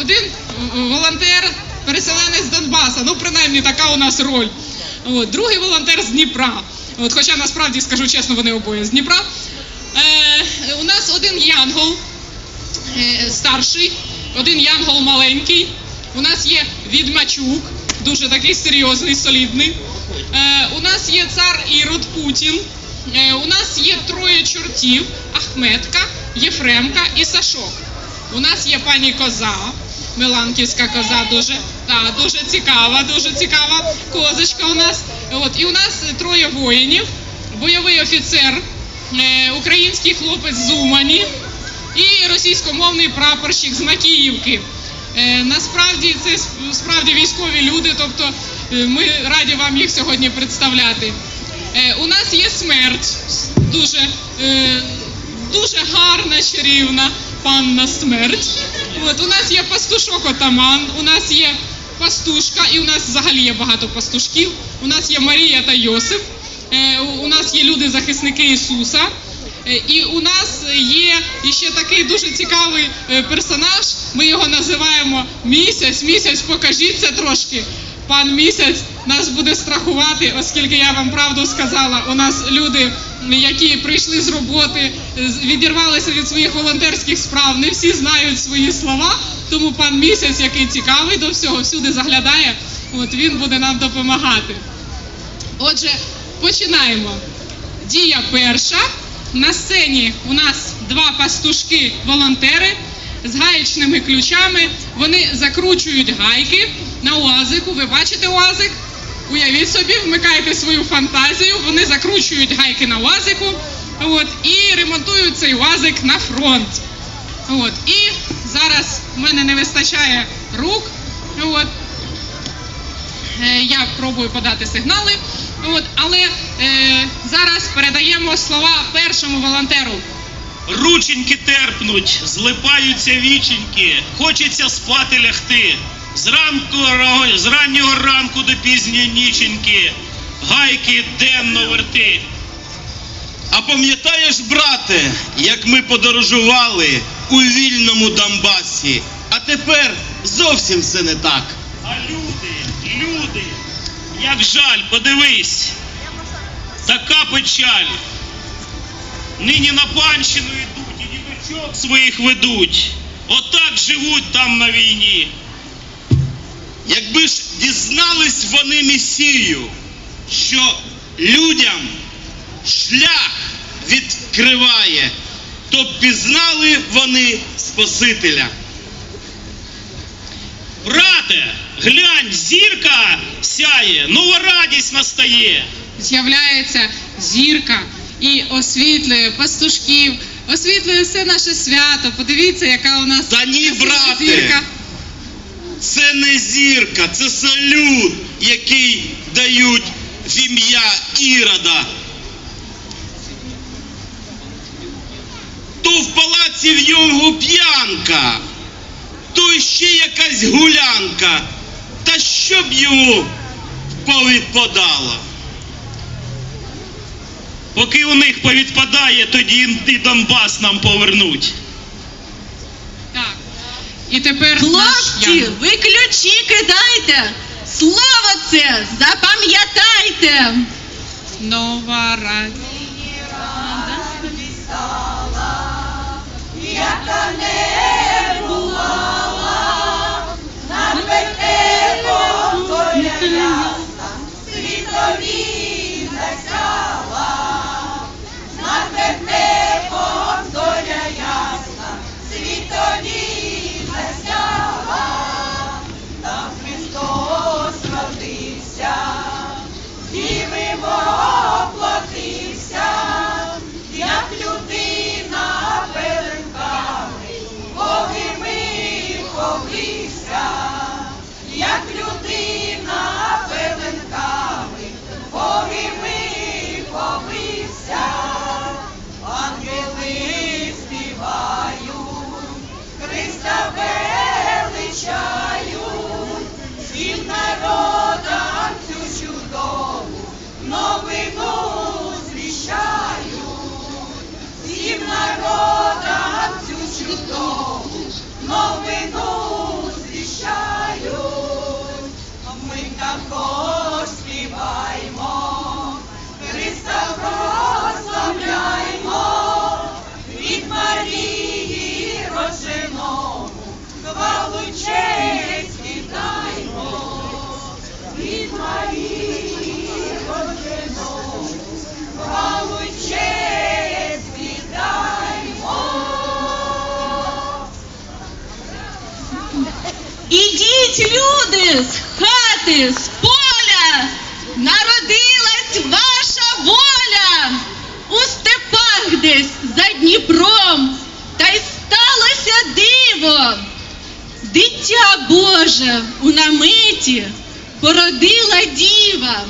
один волонтер, переселенець з Донбаса. Ну, принаймні, така у нас роль. От, другий волонтер з Дніпра. От, хоча насправді скажу чесно, вони обоє з Дніпра. Е, у нас один янгол е, старший, один янгол маленький. У нас є відьмачук, дуже такий серйозний, солідний. Е, у нас є цар Ірод Путін. Е, у нас є троє чортів: Ахметка, Єфремка і Сашок. У нас є пані коза, Меланківська коза, дуже, та, дуже цікава, дуже цікава козочка у нас. От, і у нас троє воїнів, бойовий офіцер, е, український хлопець з Умані і російськомовний прапорщик з Макіївки. Е, насправді це справді військові люди, тобто е, ми раді вам їх сьогодні представляти. Е, у нас є смерть, дуже, е, дуже гарна, чарівна панна смерть. От, у нас є пастушок отаман, у нас є пастушка, і у нас взагалі є багато пастушків. У нас є Марія та Йосип. Е, у- у нас є люди-захисники Ісуса. Е, І у нас є ще такий дуже цікавий е, персонаж. Ми його називаємо місяць. Місяць, покажіться трошки. Пан місяць нас буде страхувати, оскільки я вам правду сказала. У нас люди, які прийшли з роботи, відірвалися від своїх волонтерських справ, не всі знають свої слова. Тому пан місяць, який цікавий до всього, всюди заглядає. От він буде нам допомагати. Отже, починаємо. Дія перша. На сцені у нас два пастушки-волонтери з гаєчними ключами. Вони закручують гайки на уазику. Ви бачите уазик? Уявіть собі, вмикайте свою фантазію. Вони закручують гайки на уазику. От, і ремонтують цей уазик на фронт. От, і зараз в мене не вистачає рук. От, Е, я пробую подати сигнали. От, але е, зараз передаємо слова першому волонтеру. Рученьки терпнуть, злипаються віченьки, хочеться спати лягти. Зранку, ра- з раннього ранку до пізньої ніченьки, гайки денно верти. А пам'ятаєш, брате, як ми подорожували у вільному Донбасі, а тепер зовсім все не так. А люди, люди, як жаль, подивись, така печаль. Нині на панщину йдуть і діточок своїх ведуть. Отак живуть там на війні. Якби ж дізнались вони Месію, що людям шлях відкриває, то пізнали вони Спасителя. Брате, глянь, зірка сяє, нова радість настає. З'являється зірка і освітлює пастушків, освітлює все наше свято. Подивіться, яка у нас Та ні, брате. зірка. Це не зірка, це салют, який дають в ім'я Ірода. То в палаці в нього п'янка, то ще якась гулянка. Та що б йому повідпадало? Поки у них повідпадає, тоді і Донбас нам повернуть. І тепер Хлопці, ви ключі кидайте! Слово це запам'ятайте! Нова радість. Христос люди, з хати, з поля, народилась ваша воля. У степах десь за Дніпром, та й сталося диво. Дитя Боже у наметі породила діва,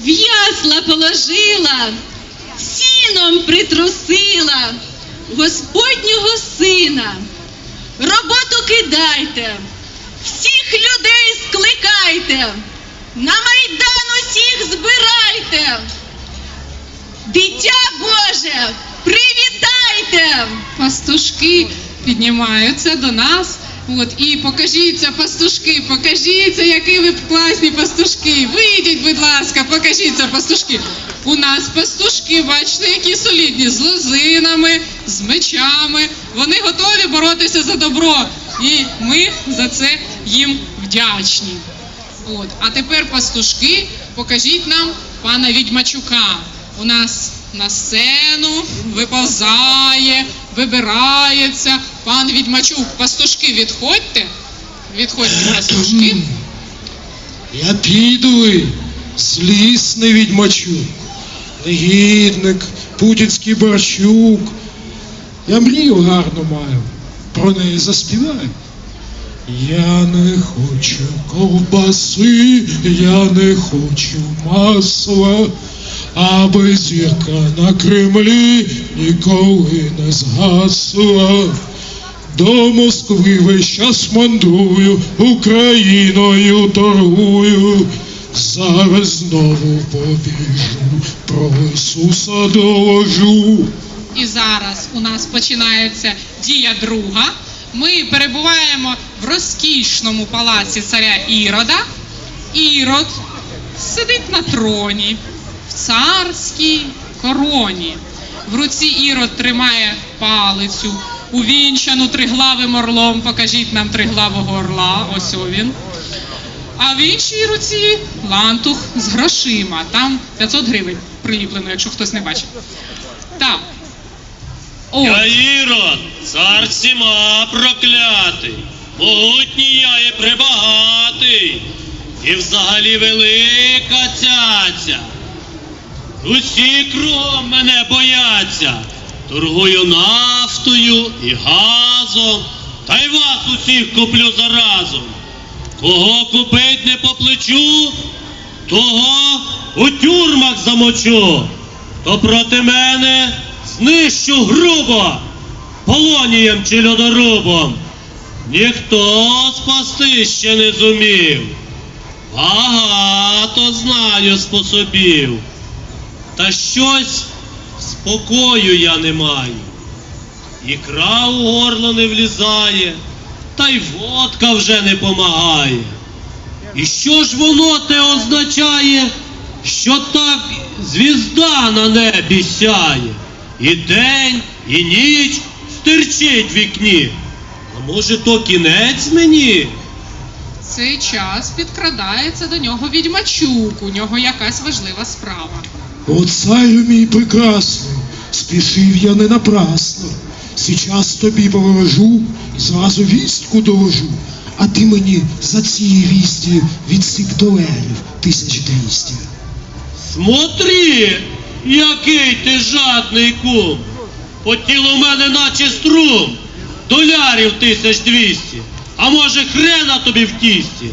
в ясла положила, сіном притрусила Господнього сина. Роботу кидайте, всіх людей скликайте, на майдан усіх збирайте. Дитя Боже, привітайте! Пастушки піднімаються до нас. От, і покажіться, пастушки, покажіться, які ви класні пастушки. Вийдіть, будь ласка, покажіться, пастушки. У нас пастушки, бачите, які солідні, з лозинами, з мечами. Вони готові боротися за добро. І ми за це їм вдячні. От. А тепер, пастушки, покажіть нам пана Відьмачука. У нас на сцену виповзає, вибирається пан Відьмачук. Пастушки, відходьте. Відходьте, пастушки. Я підлий, злісний відьмачук, негідник, путінський борчук. Я мрію гарну маю, про неї заспіваю. Я не хочу ковбаси, я не хочу масла, аби зірка на Кремлі ніколи не згасла. До Москви весь час мандрую, Україною торгую. Зараз знову побіжу, про Ісуса доложу. І зараз у нас починається дія друга. Ми перебуваємо в розкішному палаці царя Ірода. Ірод сидить на троні в царській короні. В руці Ірод тримає палицю, увінчану триглавим орлом. Покажіть нам триглавого орла. Ось він. А в іншій руці лантух з грошима. Там 500 гривень приліплено, якщо хтось не бачив. Так. Я Ірод, цар всіма проклятий, могутній я і прибагатий, і взагалі велика цяця. Усі кругом мене бояться, торгую нафтою і газом, та й вас усіх куплю заразом. Кого купить не по плечу, того у тюрмах замочу, то проти мене знищу грубо, полонієм чи льодорубом. Ніхто спасти ще не зумів. Багато знаю способів. Та щось спокою я не маю. Ікра у горло не влізає, та й водка вже не помагає. І що ж воно те означає, що так звізда на небі сяє, і день, і ніч стирчить в вікні. А може, то кінець мені? в цей час підкрадається до нього відьмачук. У нього якась важлива справа. О, царю мій прекрасний, спішив я не напрасно. Сейчас тобі поворожу і зразу вістку доложу. А ти мені за ці вісті відсип доларів тисяч двісті. Смотри, який ти жадний кум. По тілу в мене наче струм, долярів тисяч двісті, а може хрена тобі в тісті.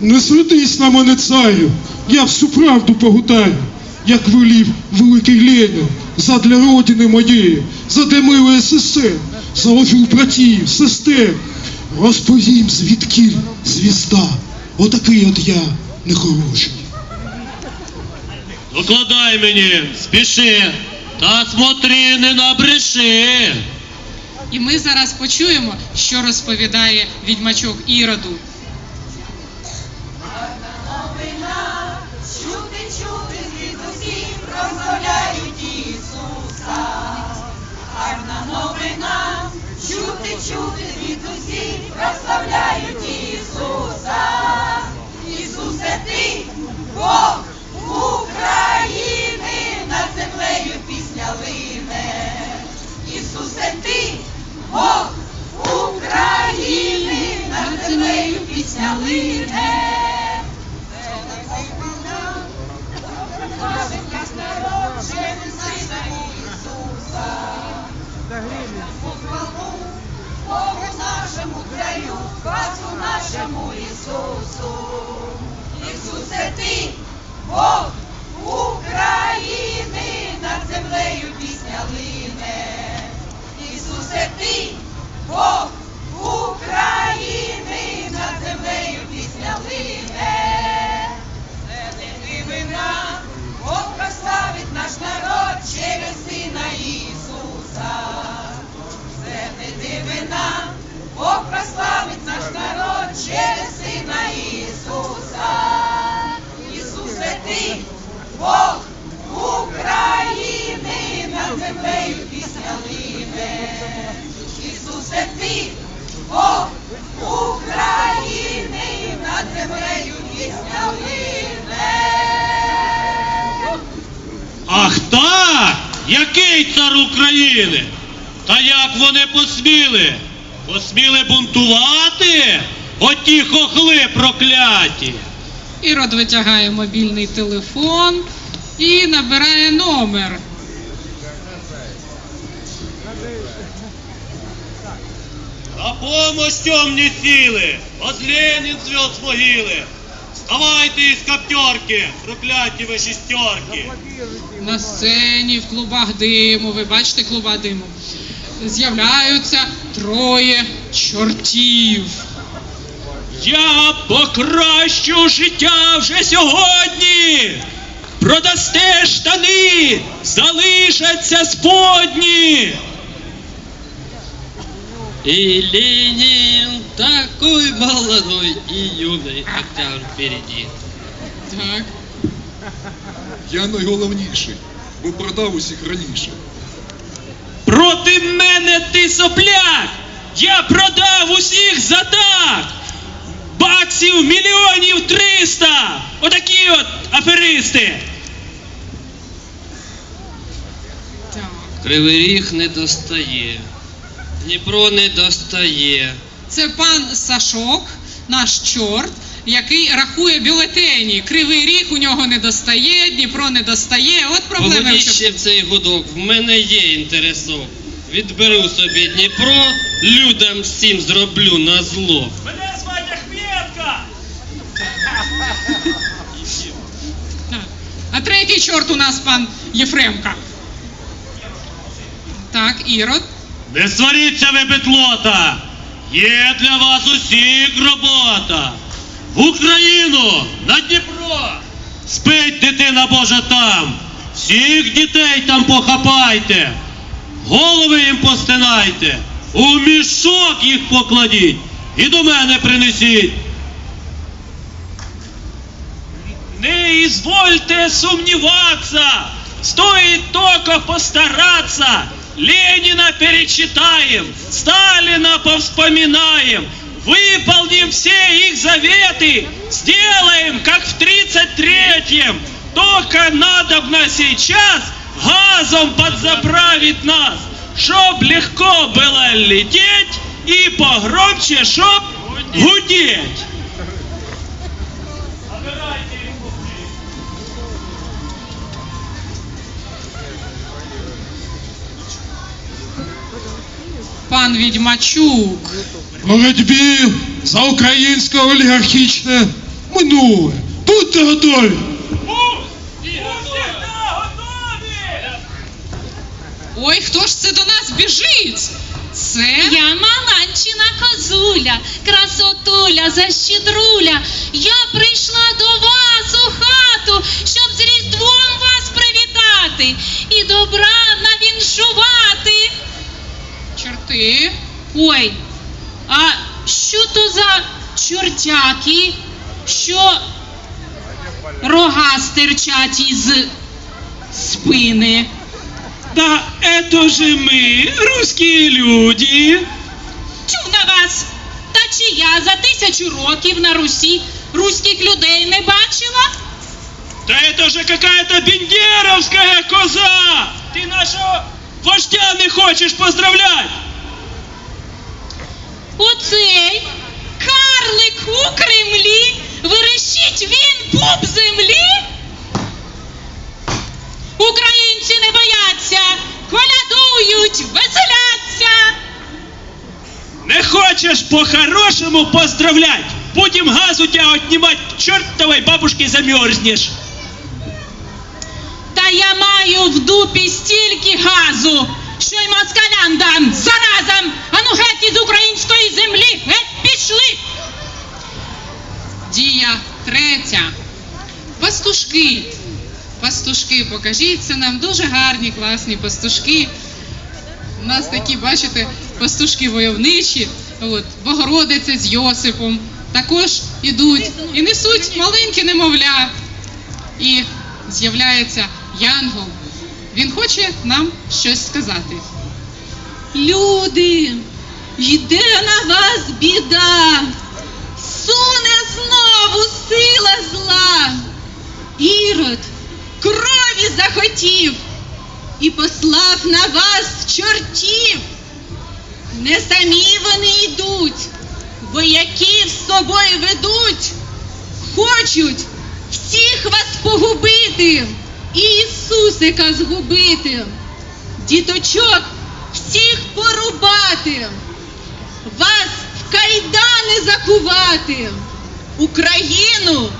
Не сердись на мене, царю, я всю правду погутаю, як велів великий Ленін, задля родини моєї, задля милої сестер, заложу братів, сестер, розповім звідкіль звізда, отакий от я нехороший. Докладай мені, спіши, та смотри, не набреши. І ми зараз почуємо, що розповідає відьмачок Іроду. Чути, чути звідусі прославляють Ісуса. Гарна новина, чути, чути звідусі прославляють Ісуса. Бог України, над землею пісня лине. Ах так! Який цар України? Та як вони посміли? Посміли бунтувати? Оті хохли прокляті! Ірод витягає мобільний телефон і набирає номер. На помощь темні сили! От Ленін звел з могили! Вставайте із коптерки, прокляті ви шістерки! На сцені в клубах диму, ви бачите клуба диму, з'являються троє чортів. Я покращу життя вже сьогодні! Продасте штани, залишаться сподні! И Ленин такой молодой и юный октябрь впереди. Так. Я найголовніший, бо продав усіх раніше. Проти мене ти сопляк! Я продав усіх за так! Баксів мільйонів триста! Отакі от аферисти! Так. Кривий ріг не достає, Дніпро не достає. Це пан Сашок, наш чорт, який рахує бюлетені. Кривий ріг у нього не достає, Дніпро не достає. От проблеми. Погодіть в ще в цей гудок, в мене є інтересок. Відберу собі Дніпро, людям всім зроблю на зло. Мене звати Ахметка! Так. А третій чорт у нас пан Єфремка. Так, Ірод. Не сваріться ви, бетлота! Є для вас усіх робота! В Україну! На Дніпро! Спить дитина Божа там! Всіх дітей там похапайте! Голови їм постинайте! У мішок їх покладіть! І до мене принесіть! Не извольте сомневаться, стоит только постараться. Ленина перечитаем, Сталина повспоминаем, выполним все их заветы, сделаем, как в 33-м. Только надобно сейчас газом подзаправить нас, чтоб легко было лететь и погромче, чтоб гудеть. Пан Відьмачук. Боротьбі за українське олігархічне минуле. Будьте готові! Ой, хто ж це до нас біжить? Це Я Маланчина козуля, красотуля, защедруля. Я прийшла до вас у хату, щоб з Різдвом вас привітати і добра навіншувати чорти. Ой, а що то за чортяки, що рога стирчать із спини? Да это же мы, русские люди. Тю на вас! Та чи я за тисячу років на Русі руських людей не бачила? Да это же какая-то бендеровская коза! Ты нашего вождя не хочешь поздравлять? Оцей карлик у Кремлі, верещить він пуп землі? Українці не бояться, колядують, веселяться. Не Хочешь по-хорошему поздравлять? Будем газ у тебя отнимать, к чертовой бабушке замерзнешь. Та я маю в дупі стільки газу, що й москалям дам заразом. Ану геть із української землі, геть пішли. Дія третя. Пастушки. Пастушки, покажіться нам дуже гарні, класні пастушки. У нас такі, бачите, пастушки войовничі. От, Богородиця з Йосипом також ідуть і несуть маленьке немовля. І з'являється Янгол. Він хоче нам щось сказати. Люди, йде на вас біда, суне знову сила зла. Ірод крові захотів і послав на вас чортів. Не самі вони йдуть, вояків з собою ведуть, хочуть всіх вас погубити і Ісусика згубити діточок всіх порубати, вас в кайдани закувати, Україну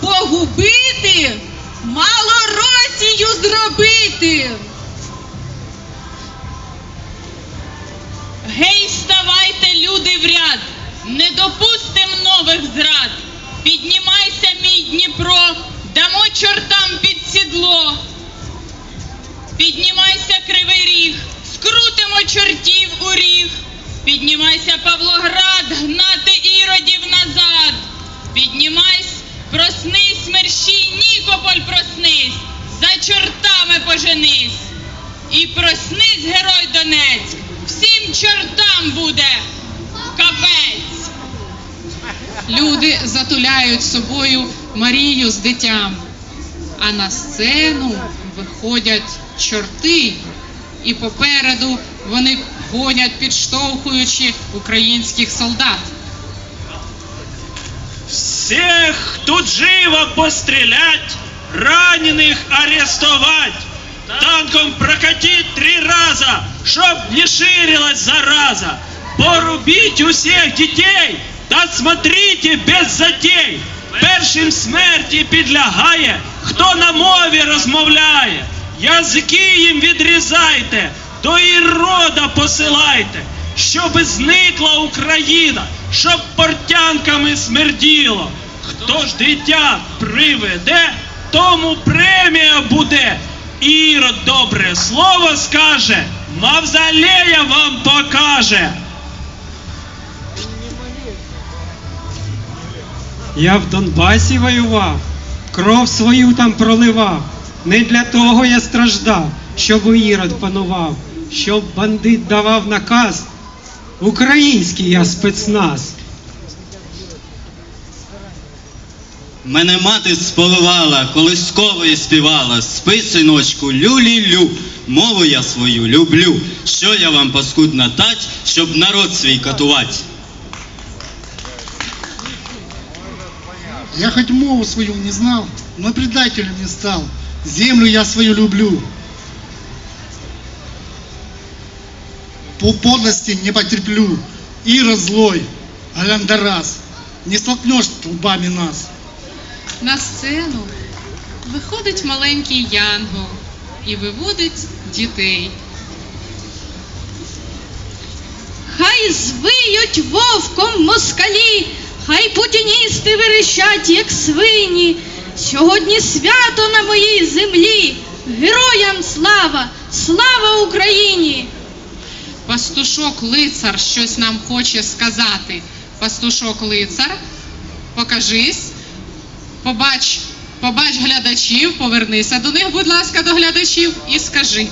погубити, малоросію зробити. Гей, вставайте, люди, в ряд, не допустим нових зрад. Піднімайся, мій Дніпро, дамо чортам під сідло. Піднімайся, кривий ріг, скрутимо чортів у ріг. Піднімайся, Павлоград, гнати іродів назад. Піднімайся, проснись, мерщій, Нікополь, проснись, за чортами поженись. І проснись, герой Донецьк, всім чортам буде капець. Люди затуляють собою Марію з дитям, а на сцену виходять чорти, і попереду вони гонять, підштовхуючи українських солдат. Всех тут живо пострелять, раненых арестовать, танком прокатить три раза, чтоб не ширилась зараза, порубить усіх дітей, та смотрите без затей. Першим смерті підлягає, хто на мові розмовляє. Язики їм відрізайте, до ірода посилайте, щоби зникла Україна, щоб портянками смерділо. Хто ж дитя приведе, тому премія буде. Ірод добре слово скаже, мавзолея вам покаже. Я в Донбасі воював, кров свою там проливав. Не для того я страждав, щоб Ірод панував, щоб бандит давав наказ. Український я спецназ. Мене мати споливала, колискової співала. Спи, синочку, лю-лі-лю, мову я свою люблю. Що я вам паскудна тать, щоб народ свій катувать? Я хоть мову свою не знал, но предателем не стал. Землю я свою люблю. По подлости не потерплю. Ира злой, Галяндарас, не столкнешь лбами нас. На сцену виходить маленький янгол і виводить дітей. Хай звиють вовком москалі, Хай путіністи верещать, як свині. Сьогодні свято на моїй землі. Героям слава! Слава Україні! Пастушок лицар щось нам хоче сказати. Пастушок лицар, покажись, побач, побач глядачів, повернися до них, будь ласка, до глядачів, і скажи.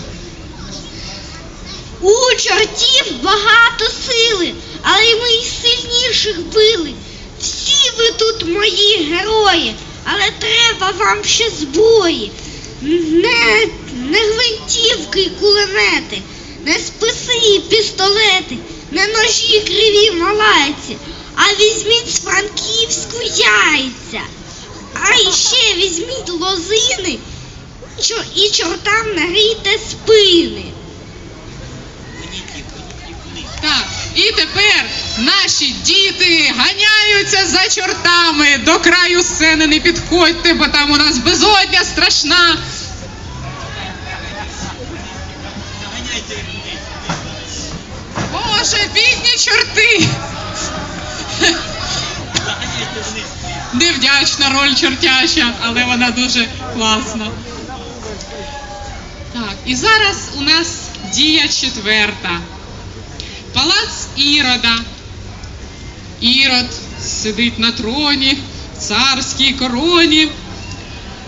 У чортів багато сили, але ми й сильніших били. Всі ви тут мої герої, але треба вам ще зброї. Не, не гвинтівки й кулемети, не списи і пістолети, не ножі криві малайці, а візьміть з франківську яйця. А іще візьміть лозини і чортам нагрійте за чортами. До краю сцени не підходьте, бо там у нас безодня страшна. Боже, бідні чорти! Невдячна роль чортяща, але вона дуже класна. Так, і зараз у нас дія четверта. Палац Ірода. Ірод сидить на троні, царській короні.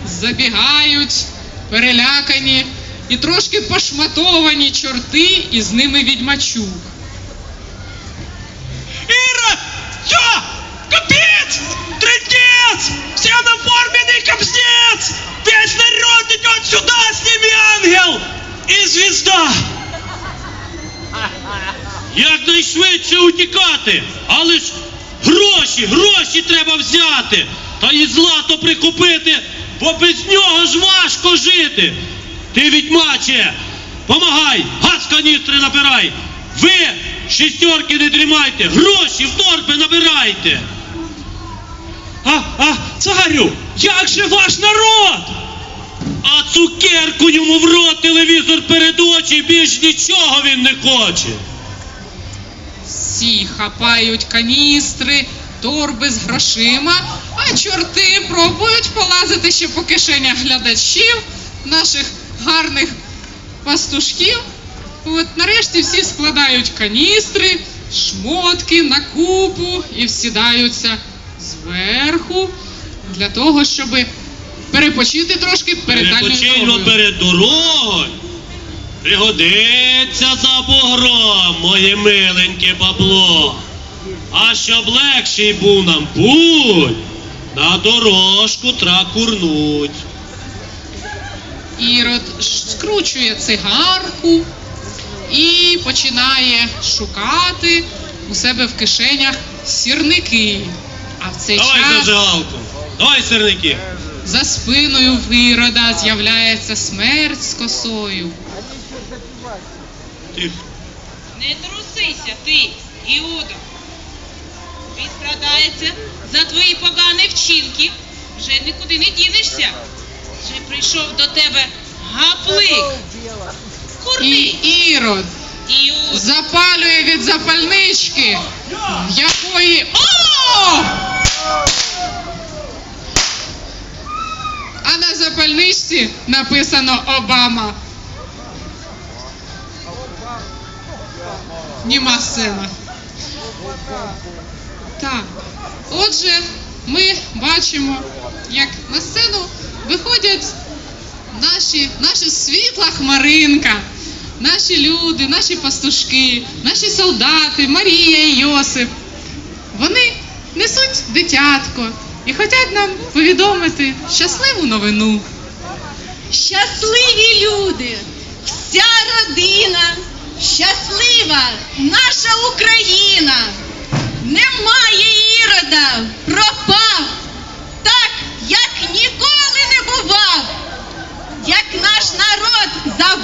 Забігають перелякані і трошки пошматовані чорти, і з ними відьмачук. Іра! Що? Капець! Трындец! Все на форменный капстец! Весь народ идет сюда, с ними ангел і звезда! Якнайшвидше утікати, але ж гроші, гроші треба взяти, та і злато прикупити, бо без нього ж важко жити. Ти відьмаче, помагай, газ каністри набирай. Ви шістерки не дрімайте, гроші в торби набирайте. А, а, царю, як же ваш народ? А цукерку йому в рот, телевізор перед очі, більш нічого він не хоче. Всі хапають каністри, торби з грошима, а чорти пробують полазити ще по кишенях глядачів, наших гарних пастушків. От нарешті всі складають каністри, шмотки на купу і всідаються зверху для того, щоб перепочити трошки перед дальньою дорогою. перед дорогою. Пригодиться за бугром, моє миленьке бабло. А щоб легший був нам путь, на дорожку тра курнуть. Ірод скручує цигарку і починає шукати у себе в кишенях сірники. А в цей Давай час зажигалку, давай сирники. за спиною в Ірода з'являється смерть з косою. Тихо. Не трусися ти, Іудо. Він страдається за твої погані вчинки. Вже нікуди не дінешся. Вже прийшов до тебе гаплик. Курний. І Ірод Іуд. запалює від запальнички, в якої. О! А на запальничці написано Обама. Німа сцена. Так. Отже, ми бачимо, як на сцену виходять наші, наша світла хмаринка, наші люди, наші пастушки, наші солдати, Марія і Йосип. Вони несуть дитятко і хочуть нам повідомити щасливу новину. Щасливі люди, вся родина, щаслива наша Україна. Немає ірода, пропав, так як ніколи не бував. Як наш народ за